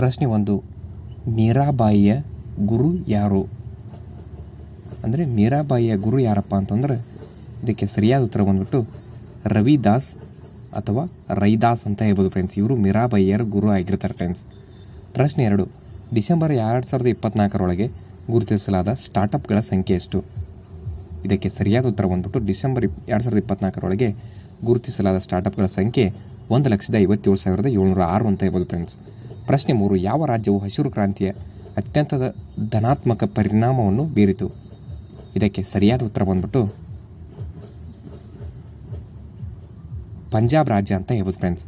ಪ್ರಶ್ನೆ ಒಂದು, ಮೀರಾಬಾಯಿಯ ಗುರು ಯಾರು? ಅಂದರೆ ಮೀರಾಬಾಯಿಯ ಗುರು ಯಾರಪ್ಪ ಅಂತಂದ್ರೆ ಇದಕ್ಕೆ ಸರಿಯಾದ ಉತ್ತರ ಬಂದ್ಬಿಟ್ಟು ರವಿದಾಸ್ ಅಥವಾ ರೈದಾಸ್ ಅಂತ ಹೇಳ್ಬೋದು ಫ್ರೆಂಡ್ಸ್ ಇವರು ಮೀರಾಬಾಯಿಯರ ಗುರು ಆಗಿರ್ತಾರೆ ಫ್ರೆಂಡ್ಸ್ ಪ್ರಶ್ನೆ ಎರಡು, ಡಿಸೆಂಬರ್ ಎರಡು ಸಾವಿರದ ಇಪ್ಪತ್ನಾಲ್ಕರೊಳಗೆ ಗುರುತಿಸಲಾದ ಸ್ಟಾರ್ಟಪ್ಗಳ ಸಂಖ್ಯೆ ಎಷ್ಟು? ಇದಕ್ಕೆ ಸರಿಯಾದ ಉತ್ತರ ಬಂದ್ಬಿಟ್ಟು ಡಿಸೆಂಬರ್ ಎರಡು ಸಾವಿರದ ಇಪ್ಪತ್ನಾಲ್ಕರೊಳಗೆ ಗುರುತಿಸಲಾದ ಸ್ಟಾರ್ಟಪ್ಗಳ ಸಂಖ್ಯೆ ಒಂದು ಲಕ್ಷದ ಐವತ್ತೇಳು ಸಾವಿರದ ಏಳ್ನೂರ ಆರು ಅಂತ ಹೇಳ್ಬೋದು ಫ್ರೆಂಡ್ಸ್ ಪ್ರಶ್ನೆ ಮೂರು, ಯಾವ ರಾಜ್ಯವು ಹಸಿರು ಕ್ರಾಂತಿಯ ಅತ್ಯಂತ ಧನಾತ್ಮಕ ಪರಿಣಾಮವನ್ನು ಬೀರಿತು? ಇದಕ್ಕೆ ಸರಿಯಾದ ಉತ್ತರ ಬಂದ್ಬಿಟ್ಟು, ಪಂಜಾಬ್ ರಾಜ್ಯ ಅಂತ ಹೇಳ್ಬೋದು ಫ್ರೆಂಡ್ಸ್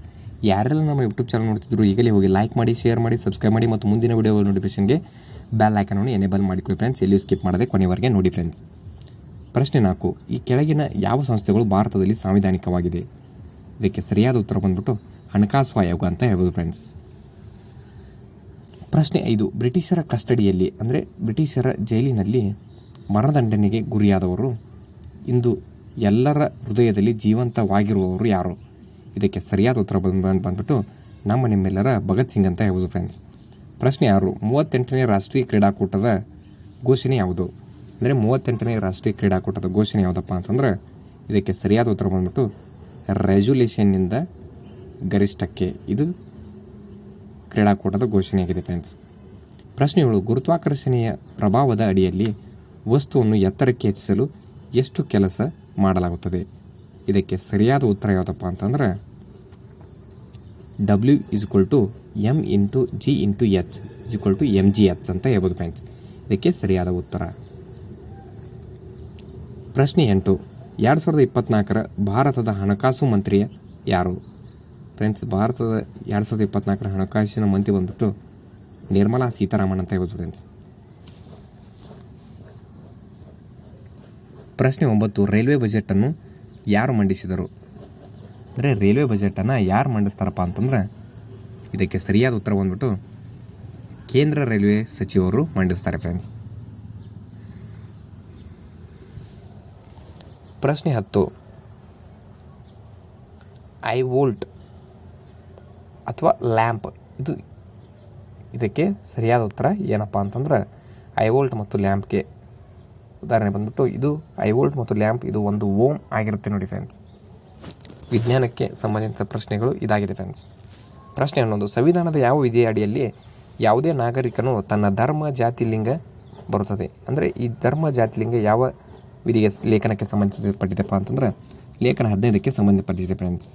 ಯಾರೆಲ್ಲ ನಮ್ಮ ಯೂಟ್ಯೂಬ್ ಚಾನಲ್ ನೋಡ್ತಿದ್ರು, ಈಗಲೇ ಹೋಗಿ ಲೈಕ್ ಮಾಡಿ ಶೇರ್ ಮಾಡಿ ಸಬ್ಸ್ಕ್ರೈಬ್ ಮಾಡಿ ಮತ್ತು ಮುಂದಿನ ವಿಡಿಯೋ ನೋಟಿಫಿಕೇಷನ್ಗೆ ಬೆಲ್ ಐಕನನ್ನು ಎನೇಬಲ್ ಮಾಡಿಕೊಳ್ಳಿ ಫ್ರೆಂಡ್ಸ್ ಎಲ್ಲಿಯೂ ಸ್ಕಿಪ್ ಮಾಡದೆ ಕೊನೆವರೆಗೆ ನೋಡಿ ಫ್ರೆಂಡ್ಸ್ ಪ್ರಶ್ನೆ ನಾಲ್ಕು, ಈ ಕೆಳಗಿನ ಯಾವ ಸಂಸ್ಥೆಗಳು ಭಾರತದಲ್ಲಿ ಸಾಂವಿಧಾನಿಕವಾಗಿದೆ? ಇದಕ್ಕೆ ಸರಿಯಾದ ಉತ್ತರ ಬಂದ್ಬಿಟ್ಟು, ಹಣಕಾಸು ಆಯೋಗ ಅಂತ ಹೇಳ್ಬೋದು ಫ್ರೆಂಡ್ಸ್ ಪ್ರಶ್ನೆ ಐದು, ಬ್ರಿಟಿಷರ ಕಸ್ಟಡಿಯಲ್ಲಿ, ಅಂದರೆ ಬ್ರಿಟಿಷರ ಜೈಲಿನಲ್ಲಿ ಮರಣದಂಡನೆಗೆ ಗುರಿಯಾದವರು, ಇಂದು ಎಲ್ಲರ ಹೃದಯದಲ್ಲಿ ಜೀವಂತವಾಗಿರುವವರು ಯಾರು? ಇದಕ್ಕೆ ಸರಿಯಾದ ಉತ್ತರ ಬಂದು ಬಂದು, ಬಂದ್ಬಿಟ್ಟು ನಮ್ಮ ನಿಮ್ಮೆಲ್ಲರ ಭಗತ್ ಸಿಂಗ್ ಅಂತ ಹೇಳ್ಬೋದು ಫ್ರೆಂಡ್ಸ್ ಪ್ರಶ್ನೆ ಆರು, ಮೂವತ್ತೆಂಟನೇ ರಾಷ್ಟ್ರೀಯ ಕ್ರೀಡಾಕೂಟದ ಘೋಷಣೆ ಯಾವುದು? ಅಂದರೆ ಮೂವತ್ತೆಂಟನೇ ರಾಷ್ಟ್ರೀಯ ಕ್ರೀಡಾಕೂಟದ ಘೋಷಣೆ ಯಾವುದಪ್ಪ ಅಂತಂದ್ರೆ, ಇದಕ್ಕೆ ಸರಿಯಾದ ಉತ್ತರ ಬಂದ್ಬಿಟ್ಟು ರೆಜುಲೇಷನ್ನಿಂದ ಗರಿಷ್ಠಕ್ಕೆ. ಇದು ಕ್ರೀಡಾಕೂಟದ ಘೋಷಣೆಯಾಗಿದೆ ಫ್ರೆಂಡ್ಸ್ ಪ್ರಶ್ನೆಗಳು ಗುರುತ್ವಾಕರ್ಷಣೆಯ ಪ್ರಭಾವದ ಅಡಿಯಲ್ಲಿ ವಸ್ತುವನ್ನು ಎತ್ತರಕ್ಕೆ ಹೆಚ್ಚಿಸಲು ಎಷ್ಟು ಕೆಲಸ ಮಾಡಲಾಗುತ್ತದೆ? ಇದಕ್ಕೆ ಸರಿಯಾದ ಉತ್ತರ ಯಾವುದಪ್ಪ ಅಂತಂದ್ರೆ W is equal to M into G into H is equal to M G H ಅಂತ ಹೇಳ್ಬೋದು ಫ್ರೆಂಡ್ಸ್ ಇದಕ್ಕೆ ಸರಿಯಾದ ಉತ್ತರ. ಪ್ರಶ್ನೆ ಎಂಟು, ಎರಡು ಸಾವಿರದ ಇಪ್ಪತ್ನಾಲ್ಕರ ಭಾರತದ ಹಣಕಾಸು ಮಂತ್ರಿಯ ಯಾರು? ಫ್ರೆಂಡ್ಸ್, ಭಾರತದ ಎರಡು ಸಾವಿರದ ಇಪ್ಪತ್ನಾಲ್ಕರ ಹಣಕಾಸಿನ ಮಂತ್ರಿ ಬಂದ್ಬಿಟ್ಟು ನಿರ್ಮಲಾ ಸೀತಾರಾಮನ್ ಅಂತ ಹೇಳ್ಬೋದು ಫ್ರೆಂಡ್ಸ್. ಪ್ರಶ್ನೆ ಒಂಬತ್ತು, ರೈಲ್ವೆ ಬಜೆಟನ್ನು ಯಾರು ಮಂಡಿಸಿದರು? ಅಂದರೆ ರೈಲ್ವೆ ಬಜೆಟನ್ನು ಯಾರು ಮಂಡಿಸ್ತಾರಪ್ಪ ಅಂತಂದ್ರೆ ಇದಕ್ಕೆ ಸರಿಯಾದ ಉತ್ತರ ಬಂದ್ಬಿಟ್ಟು ಕೇಂದ್ರ ರೈಲ್ವೆ ಸಚಿವರು ಮಂಡಿಸ್ತಾರೆ ಫ್ರೆಂಡ್ಸ್. ಪ್ರಶ್ನೆ ಹತ್ತು, ಐ ವೋಲ್ಟ್ ಅಥವಾ ಲ್ಯಾಂಪ್. ಇದು ಇದಕ್ಕೆ ಸರಿಯಾದ ಉತ್ತರ ಏನಪ್ಪ ಅಂತಂದ್ರೆ ಐ ವೋಲ್ಟ್ ಮತ್ತು ಲ್ಯಾಂಪ್ಗೆ ಉದಾಹರಣೆ ಬಂದ್ಬಿಟ್ಟು ಇದು ಐ ವೋಲ್ಟ್ ಮತ್ತು ಲ್ಯಾಂಪ್ ಇದು ಒಂದು ಓಮ್ ಆಗಿರುತ್ತೆ ನೋಡಿ ಫ್ರೆಂಡ್ಸ್. ವಿಜ್ಞಾನಕ್ಕೆ ಸಂಬಂಧಿಸಿದ ಪ್ರಶ್ನೆಗಳು ಇದಾಗಿದೆ ಫ್ರೆಂಡ್ಸ್. ಪ್ರಶ್ನೆ ಅನ್ನೋದು ಸಂವಿಧಾನದ ಯಾವ ವಿಧಿಯ ಅಡಿಯಲ್ಲಿ ಯಾವುದೇ ನಾಗರಿಕನು ತನ್ನ ಧರ್ಮ, ಜಾತಿ, ಲಿಂಗ ಬರುತ್ತದೆ? ಅಂದರೆ ಈ ಧರ್ಮ, ಜಾತಿ, ಲಿಂಗ ಯಾವ ವಿಧಿಗೆ ಲೇಖನಕ್ಕೆ ಸಂಬಂಧಪಟ್ಟಿದೆಪ್ಪ ಅಂತಂದ್ರೆ ಲೇಖನ ಹದಿನೈದಕ್ಕೆ ಸಂಬಂಧಪಟ್ಟಿದೆ ಫ್ರೆಂಡ್ಸ್.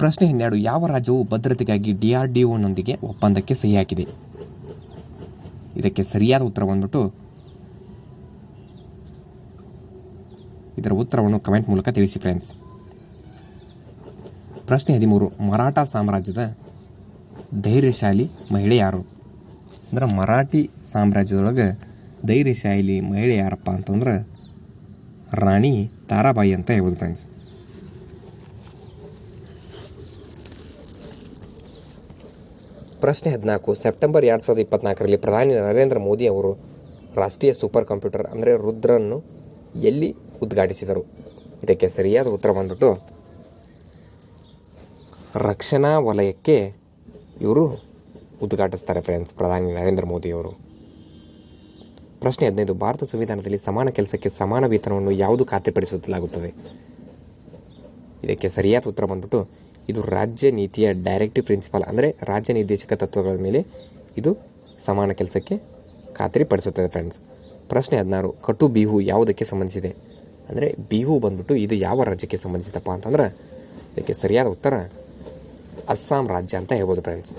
ಪ್ರಶ್ನೆ ಹನ್ನೆರಡು, ಯಾವ ರಾಜ್ಯವು ಭದ್ರತೆಗಾಗಿ ಡಿ ಆರ್ ಒಪ್ಪಂದಕ್ಕೆ ಸಹಿ ಹಾಕಿದೆ ಇದಕ್ಕೆ ಸರಿಯಾದ ಉತ್ತರ ಬಂದ್ಬಿಟ್ಟು ಇದರ ಉತ್ತರವನ್ನು ಕಮೆಂಟ್ ಮೂಲಕ ತಿಳಿಸಿ ಫ್ರೆಂಡ್ಸ್ ಪ್ರಶ್ನೆ ಹದಿಮೂರು, ಮರಾಠ ಸಾಮ್ರಾಜ್ಯದ ಧೈರ್ಯಶಾಲಿ ಮಹಿಳೆ ಯಾರು? ಅಂದ್ರೆ ಮರಾಠಿ ಸಾಮ್ರಾಜ್ಯದೊಳಗೆ ಧೈರ್ಯಶಾಲಿ ಮಹಿಳೆ ಯಾರಪ್ಪ ಅಂತಂದ್ರೆ ರಾಣಿ ತಾರಾಬಾಯಿ ಅಂತ ಹೇಳ್ಬೋದು ಫ್ರೆಂಡ್ಸ್ ಪ್ರಶ್ನೆ ಹದಿನಾಲ್ಕು, ಸೆಪ್ಟೆಂಬರ್ ಎರಡು ಸಾವಿರದ ಇಪ್ಪತ್ನಾಲ್ಕರಲ್ಲಿ ಪ್ರಧಾನಿ ನರೇಂದ್ರ ಮೋದಿ ಅವರು ರಾಷ್ಟ್ರೀಯ ಸೂಪರ್ ಕಂಪ್ಯೂಟರ್ ಅಂದರೆ ರುದ್ರನ್ನು ಎಲ್ಲಿ ಉದ್ಘಾಟಿಸಿದರು? ಇದಕ್ಕೆ ಸರಿಯಾದ ಉತ್ತರ ಬಂದ್ಬಿಟ್ಟು ರಕ್ಷಣಾ ವಲಯಕ್ಕೆ ಇವರು ಉದ್ಘಾಟಿಸ್ತಾರೆ ಫ್ರೆಂಡ್ಸ್ ಪ್ರಧಾನಿ ನರೇಂದ್ರ ಮೋದಿಯವರು ಪ್ರಶ್ನೆ ಹದಿನೈದು, ಭಾರತ ಸಂವಿಧಾನದಲ್ಲಿ ಸಮಾನ ಕೆಲಸಕ್ಕೆ ಸಮಾನ ವೇತನವನ್ನು ಯಾವುದು ಖಾತ್ರಿಪಡಿಸಲಾಗುತ್ತದೆ ಇದಕ್ಕೆ ಸರಿಯಾದ ಉತ್ತರ ಬಂದ್ಬಿಟ್ಟು ಇದು ರಾಜ್ಯ ನೀತಿಯ ಡೈರೆಕ್ಟಿವ್ ಪ್ರಿನ್ಸಿಪಲ್ ಅಂದರೆ ರಾಜ್ಯ ನಿರ್ದೇಶಕ ತತ್ವಗಳ ಮೇಲೆ ಇದು ಸಮಾನ ಕೆಲಸಕ್ಕೆ ಖಾತ್ರಿಪಡಿಸುತ್ತದೆ ಫ್ರೆಂಡ್ಸ್ ಪ್ರಶ್ನೆ ಹದಿನಾರು, ಕಟು ಬಿಹು ಯಾವುದಕ್ಕೆ ಸಂಬಂಧಿಸಿದೆ? ಅಂದರೆ ಬಿಹು ಬಂದ್ಬಿಟ್ಟು ಇದು ಯಾವ ರಾಜ್ಯಕ್ಕೆ ಸಂಬಂಧಿಸಿದಪ್ಪ ಅಂತಂದ್ರೆ ಇದಕ್ಕೆ ಸರಿಯಾದ ಉತ್ತರ ಅಸ್ಸಾಂ ರಾಜ್ಯ ಅಂತ ಹೇಳ್ಬೋದು ಫ್ರೆಂಡ್ಸ್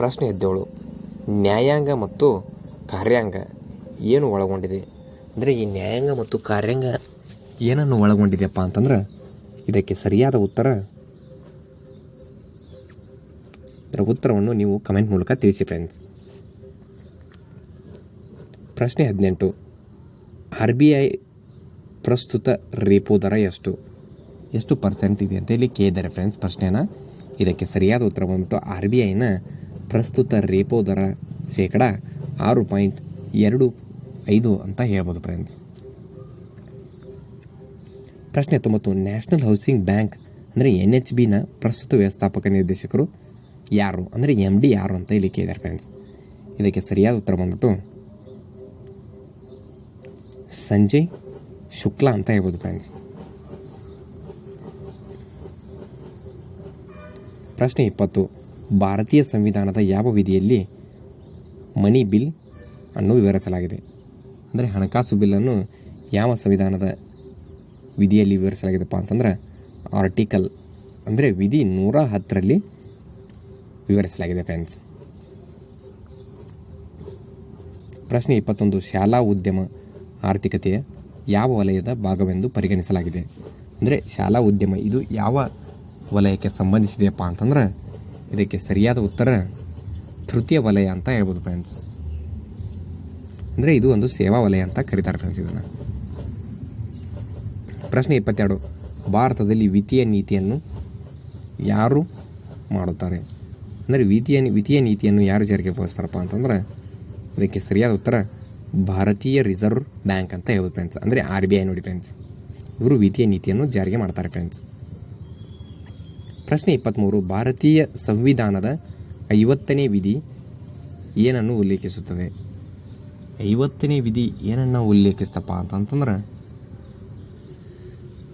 ಪ್ರಶ್ನೆ ಹದಿನೇಳು, ನ್ಯಾಯಾಂಗ ಮತ್ತು ಕಾರ್ಯಾಂಗ ಏನು ಒಳಗೊಂಡಿದೆ? ಅಂದರೆ ಈ ನ್ಯಾಯಾಂಗ ಮತ್ತು ಕಾರ್ಯಾಂಗ ಏನನ್ನು ಒಳಗೊಂಡಿದೆಯಪ್ಪ ಅಂತಂದ್ರೆ ಇದಕ್ಕೆ ಸರಿಯಾದ ಉತ್ತರ, ಇದರ ಉತ್ತರವನ್ನು ನೀವು ಕಮೆಂಟ್ ಮೂಲಕ ತಿಳಿಸಿ ಫ್ರೆಂಡ್ಸ್ ಪ್ರಶ್ನೆ ಹದಿನೆಂಟು, ಆರ್ ಬಿ ಐ ಪ್ರಸ್ತುತ ರೇಪೋ ದರ ಎಷ್ಟು? ಎಷ್ಟು ಪರ್ಸೆಂಟ್ ಇದೆ ಅಂತ ಇಲ್ಲಿ ಕೇಳಿದ್ದಾರೆ ಫ್ರೆಂಡ್ಸ್ ಪ್ರಶ್ನೆನ ಇದಕ್ಕೆ ಸರಿಯಾದ ಉತ್ತರ ಬಂದ್ಬಿಟ್ಟು ಆರ್ ಬಿ ಐನ ಪ್ರಸ್ತುತ ರೇಪೋ ದರ ಶೇಕಡ ಆರು ಪಾಯಿಂಟ್ ಎರಡು ಐದು ಅಂತ ಹೇಳ್ಬೋದು ಫ್ರೆಂಡ್ಸ್ ಪ್ರಶ್ನೆ ತೊಂಬತ್ತು ನ್ಯಾಷನಲ್ ಹೌಸಿಂಗ್ ಬ್ಯಾಂಕ್ ಅಂದರೆ ಎನ್ ಎಚ್ ಬಿನ ಪ್ರಸ್ತುತ ವ್ಯವಸ್ಥಾಪಕ ನಿರ್ದೇಶಕರು ಯಾರು? ಅಂದರೆ ಎಂ ಡಿ ಯಾರು ಅಂತ ಇಲ್ಲಿ ಕೇಳಿದ್ದಾರೆ ಫ್ರೆಂಡ್ಸ್ ಇದಕ್ಕೆ ಸರಿಯಾದ ಉತ್ತರ ಬಂದ್ಬಿಟ್ಟು ಸಂಜಯ್ ಶುಕ್ಲಾ ಅಂತ ಹೇಳ್ಬೋದು ಫ್ರೆಂಡ್ಸ್ ಪ್ರಶ್ನೆ ಇಪ್ಪತ್ತು, ಭಾರತೀಯ ಸಂವಿಧಾನದ ಯಾವ ವಿಧಿಯಲ್ಲಿ ಮನಿ ಬಿಲ್ ಅನ್ನು ವಿವರಿಸಲಾಗಿದೆ? ಅಂದರೆ ಹಣಕಾಸು ಬಿಲ್ಲನ್ನು ಯಾವ ಸಂವಿಧಾನದ ವಿಧಿಯಲ್ಲಿ ವಿವರಿಸಲಾಗಿದೆಪ್ಪ ಅಂತಂದ್ರೆ ಆರ್ಟಿಕಲ್ ಅಂದರೆ ವಿಧಿ ನೂರ ಹತ್ತರಲ್ಲಿ ವಿವರಿಸಲಾಗಿದೆ ಫ್ರೆಂಡ್ಸ್ ಪ್ರಶ್ನೆ ಇಪ್ಪತ್ತೊಂದು, ಶಾಲಾ ಉದ್ಯಮ ಆರ್ಥಿಕತೆಯ ಯಾವ ವಲಯದ ಭಾಗವೆಂದು ಪರಿಗಣಿಸಲಾಗಿದೆ? ಅಂದರೆ ಶಾಲಾ ಉದ್ಯಮ ಇದು ಯಾವ ವಲಯಕ್ಕೆ ಸಂಬಂಧಿಸಿದೆಯಪ್ಪ ಅಂತಂದ್ರೆ ಇದಕ್ಕೆ ಸರಿಯಾದ ಉತ್ತರ ತೃತೀಯ ವಲಯ ಅಂತ ಹೇಳ್ಬೋದು ಫ್ರೆಂಡ್ಸ್ ಅಂದರೆ ಇದು ಒಂದು ಸೇವಾ ವಲಯ ಅಂತ ಕರೀತಾರೆ ಫ್ರೆಂಡ್ಸ್ ಇದನ್ನು. ಪ್ರಶ್ನೆ ಇಪ್ಪತ್ತೆರಡು. ಭಾರತದಲ್ಲಿ ವಿತ್ತೀಯ ನೀತಿಯನ್ನು ಯಾರು ಮಾಡುತ್ತಾರೆ? ಅಂದರೆ ವಿತ್ತೀಯ ವಿತ್ತೀಯ ನೀತಿಯನ್ನು ಯಾರು ಜಾರಿಗೆ ಬಳಸ್ತಾರಪ್ಪ ಅಂತಂದ್ರೆ ಇದಕ್ಕೆ ಸರಿಯಾದ ಉತ್ತರ ಭಾರತೀಯ ರಿಸರ್ವ್ ಬ್ಯಾಂಕ್ ಅಂತ ಹೇಳ್ಬೋದು ಫ್ರೆಂಡ್ಸ್ ಅಂದರೆ ಆರ್ ಬಿ ಐ ನೋಡಿ ಫ್ರೆಂಡ್ಸ್ ಇವರು ವಿತ್ತೀಯ ನೀತಿಯನ್ನು ಜಾರಿಗೆ ಮಾಡ್ತಾರೆ ಫ್ರೆಂಡ್ಸ್ ಪ್ರಶ್ನೆ ಇಪ್ಪತ್ತ್ಮೂರು ಭಾರತೀಯ ಸಂವಿಧಾನದ ಐವತ್ತನೇ ವಿಧಿ ಏನನ್ನು ಉಲ್ಲೇಖಿಸುತ್ತದೆ? ಐವತ್ತನೇ ವಿಧಿ ಏನನ್ನು ಉಲ್ಲೇಖಿಸ್ತಪ್ಪ ಅಂತಂತಂದ್ರೆ,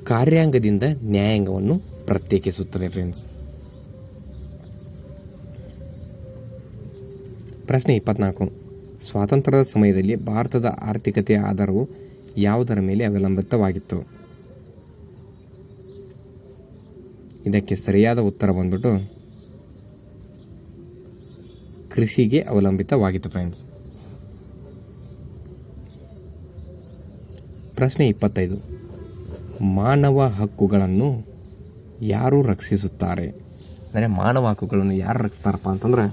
ಕಾರ್ಯಾಂಗದಿಂದ ನ್ಯಾಯಾಂಗವನ್ನು ಪ್ರತ್ಯೇಕಿಸುತ್ತದೆ ಫ್ರೆಂಡ್ಸ್ ಪ್ರಶ್ನೆ ಇಪ್ಪತ್ನಾಲ್ಕು. ಸ್ವಾತಂತ್ರ್ಯದ ಸಮಯದಲ್ಲಿ ಭಾರತದ ಆರ್ಥಿಕತೆಯ ಆಧಾರವು ಯಾವುದರ ಮೇಲೆ ಅವಲಂಬಿತವಾಗಿತ್ತು? ಇದಕ್ಕೆ ಸರಿಯಾದ ಉತ್ತರ ಬಂದ್ಬಿಟ್ಟು, ಕೃಷಿಗೆ ಅವಲಂಬಿತವಾಗಿತ್ತು ಫ್ರೆಂಡ್ಸ್ ಪ್ರಶ್ನೆ ಇಪ್ಪತ್ತೈದು. ಮಾನವ ಹಕ್ಕುಗಳನ್ನು ಯಾರು ರಕ್ಷಿಸುತ್ತಾರೆ? ಅಂದರೆ ಮಾನವ ಹಕ್ಕುಗಳನ್ನು ಯಾರು ರಕ್ಷಿಸ್ತಾರಪ್ಪ ಅಂತಂದ್ರೆ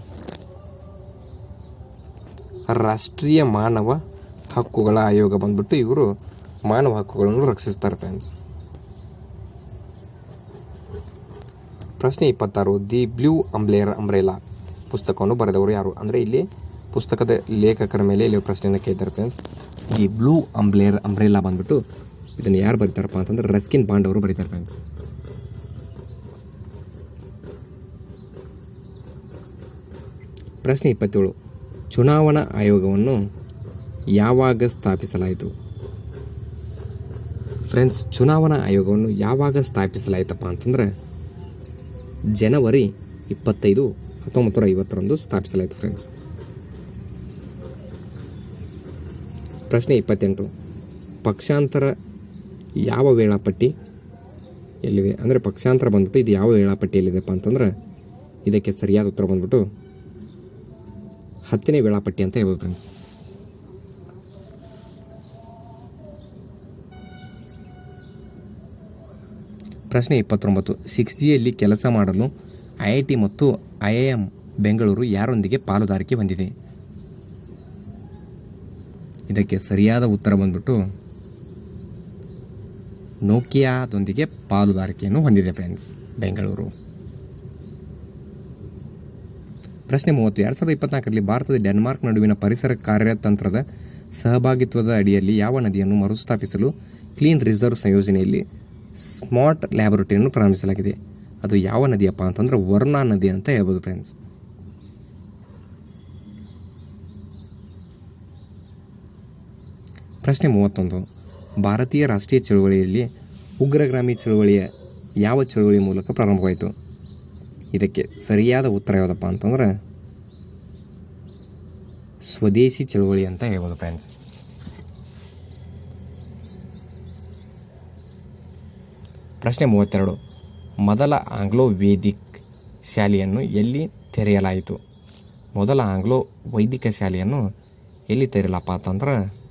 ರಾಷ್ಟ್ರೀಯ ಮಾನವ ಹಕ್ಕುಗಳ ಆಯೋಗ ಬಂದ್ಬಿಟ್ಟು ಇವರು ಮಾನವ ಹಕ್ಕುಗಳನ್ನು ರಕ್ಷಿಸ್ತಾರೆ ಫ್ರೆಂಡ್ಸ್ ಪ್ರಶ್ನೆ ಇಪ್ಪತ್ತಾರು, ದಿ ಬ್ಲೂ ಅಂಬ್ಲೇರ್ ಅಂಬ್ರೇಲಾ ಪುಸ್ತಕವನ್ನು ಬರೆದವರು ಯಾರು? ಅಂದರೆ ಇಲ್ಲಿ ಪುಸ್ತಕದ ಲೇಖಕರ ಮೇಲೆ ಇಲ್ಲಿ ಪ್ರಶ್ನೆಯನ್ನು ಕೇಳ್ತಾರೆ ಫ್ರೆಂಡ್ಸ್ ಈ ಬ್ಲೂ ಅಂಬ್ಲೇರ್ ಅಂಬ್ರೇಲಾ ಬಂದ್ಬಿಟ್ಟು ಇದನ್ನು ಯಾರು ಬರೀತಾರಪ್ಪ ಅಂತಂದ್ರೆ ರಸ್ಕಿನ್ ಬಾಂಡ್ ಅವರು ಬರೀತಾರೆ ಫ್ರೆಂಡ್ಸ್ ಪ್ರಶ್ನೆ ಇಪ್ಪತ್ತೇಳು. ಚುನಾವಣಾ ಆಯೋಗವನ್ನು ಯಾವಾಗ ಸ್ಥಾಪಿಸಲಾಯಿತು? ಫ್ರೆಂಡ್ಸ್ ಚುನಾವಣಾ ಆಯೋಗವನ್ನು ಯಾವಾಗ ಸ್ಥಾಪಿಸಲಾಯಿತಪ್ಪ ಅಂತಂದ್ರೆ ಜನವರಿ ಇಪ್ಪತ್ತೈದು ಹತ್ತೊಂಬತ್ತು ನೂರ ಐವತ್ತರಂದು ಸ್ಥಾಪಿಸಲಾಯಿತು ಫ್ರೆಂಡ್ಸ್ ಪ್ರಶ್ನೆ ಇಪ್ಪತ್ತೆಂಟು. ಪಕ್ಷಾಂತರ ಯಾವ ವೇಳಾಪಟ್ಟಿ ಎಲ್ಲಿದೆ? ಅಂದರೆ ಪಕ್ಷಾಂತರ ಬಂದ್ಬಿಟ್ಟು ಇದು ಯಾವ ವೇಳಾಪಟ್ಟಿಯಲ್ಲಿದೆಪ್ಪ ಅಂತಂದ್ರೆ ಇದಕ್ಕೆ ಸರಿಯಾದ ಉತ್ತರ ಬಂದ್ಬಿಟ್ಟು ಹತ್ತನೇ ವೇಳಾಪಟ್ಟಿ ಅಂತ ಹೇಳ್ಬೋದು ಫ್ರೆಂಡ್ಸ್ ಪ್ರಶ್ನೆ ಇಪ್ಪತ್ತೊಂಬತ್ತು. ಸಿಕ್ಸ್ ಜಿಯಲ್ಲಿ ಕೆಲಸ ಮಾಡಲು ಐ ಐ ಟಿ ಮತ್ತು ಐ ಐ ಎಂ ಬೆಂಗಳೂರು ಯಾರೊಂದಿಗೆ ಪಾಲುದಾರಿಕೆ ಹೊಂದಿದೆ? ಇದಕ್ಕೆ ಸರಿಯಾದ ಉತ್ತರ ಬಂದ್ಬಿಟ್ಟು ನೋಕಿಯಾದೊಂದಿಗೆ ಪಾಲುದಾರಿಕೆಯನ್ನು ಹೊಂದಿದೆ ಫ್ರೆಂಡ್ಸ್ ಬೆಂಗಳೂರು. ಪ್ರಶ್ನೆ ಮೂವತ್ತು, ಎರಡು ಸಾವಿರದ ಇಪ್ಪತ್ನಾಲ್ಕರಲ್ಲಿ ಭಾರತದ ಡೆನ್ಮಾರ್ಕ್ ನಡುವಿನ ಪರಿಸರ ಕಾರ್ಯತಂತ್ರದ ಸಹಭಾಗಿತ್ವದ ಅಡಿಯಲ್ಲಿ ಯಾವ ನದಿಯನ್ನು ಮರುಸ್ಥಾಪಿಸಲು ಕ್ಲೀನ್ ರಿಸರ್ವ್ ಸಂಯೋಜನೆಯಲ್ಲಿ ಸ್ಮಾರ್ಟ್ ಲ್ಯಾಬೊರೇಟರಿಯನ್ನು ಪ್ರಾರಂಭಿಸಲಾಗಿದೆ? ಅದು ಯಾವ ನದಿಯಪ್ಪ ಅಂತಂದ್ರೆ ವರ್ಣಾ ನದಿ ಅಂತ ಹೇಳ್ಬೋದು ಫ್ರೆಂಡ್ಸ್ ಪ್ರಶ್ನೆ ಮೂವತ್ತೊಂದು. ಭಾರತೀಯ ರಾಷ್ಟ್ರೀಯ ಚಳುವಳಿಯಲ್ಲಿ ಉಗ್ರಗ್ರಾಮಿ ಚಳುವಳಿಯ ಯಾವ ಚಳುವಳಿ ಮೂಲಕ ಪ್ರಾರಂಭವಾಯಿತು? ಇದಕ್ಕೆ ಸರಿಯಾದ ಉತ್ತರ ಯಾವುದಪ್ಪ ಅಂತಂದ್ರೆ, ಸ್ವದೇಶಿ ಚಳುವಳಿ ಅಂತ ಹೇಳ್ಬೋದು ಫ್ರೆಂಡ್ಸ್ ಪ್ರಶ್ನೆ ಮೂವತ್ತೆರಡು. ಮೊದಲ ಆಂಗ್ಲೋ ವೇದಿಕ್ ಶಾಲೆಯನ್ನು ಎಲ್ಲಿ ತೆರೆಯಲಾಯಿತು? ಮೊದಲ ಆಂಗ್ಲೋ ವೈದಿಕ ಶಾಲೆಯನ್ನು ಎಲ್ಲಿ ತೆರೆಯಲಪ್ಪ ಅಂತಂದ್ರೆ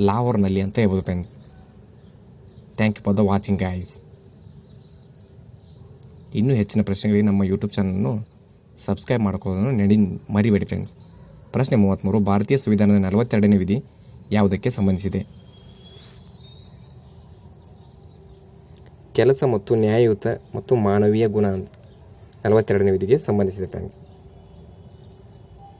ಲಾಹೋರ್ನಲ್ಲಿ ಅಂತ ಹೇಳ್ಬೋದು friends thank you for the watching guys ಇನ್ನೂ ಹೆಚ್ಚಿನ ಪ್ರಶ್ನೆಗಳಿಗೆ ನಮ್ಮ ಯೂಟ್ಯೂಬ್ ಚಾನಲನ್ನು ಸಬ್ಸ್ಕ್ರೈಬ್ ಮಾಡ್ಕೊಳ್ಳೋದನ್ನು ನಡಿ ಮರಿಬೇಡಿ ಫ್ರೆಂಡ್ಸ್ ಪ್ರಶ್ನೆ ಮೂವತ್ತ್ಮೂರು ಭಾರತೀಯ ಸಂವಿಧಾನದ ನಲವತ್ತೆರಡನೇ ವಿಧಿ ಯಾವುದಕ್ಕೆ ಸಂಬಂಧಿಸಿದೆ? ಕೆಲಸ ಮತ್ತು ನ್ಯಾಯಯುತ ಮತ್ತು ಮಾನವೀಯ ಗುಣ ನಲವತ್ತೆರಡನೇ ವಿಧಿಗೆ ಸಂಬಂಧಿಸಿದೆ ಫ್ರೆಂಡ್ಸ್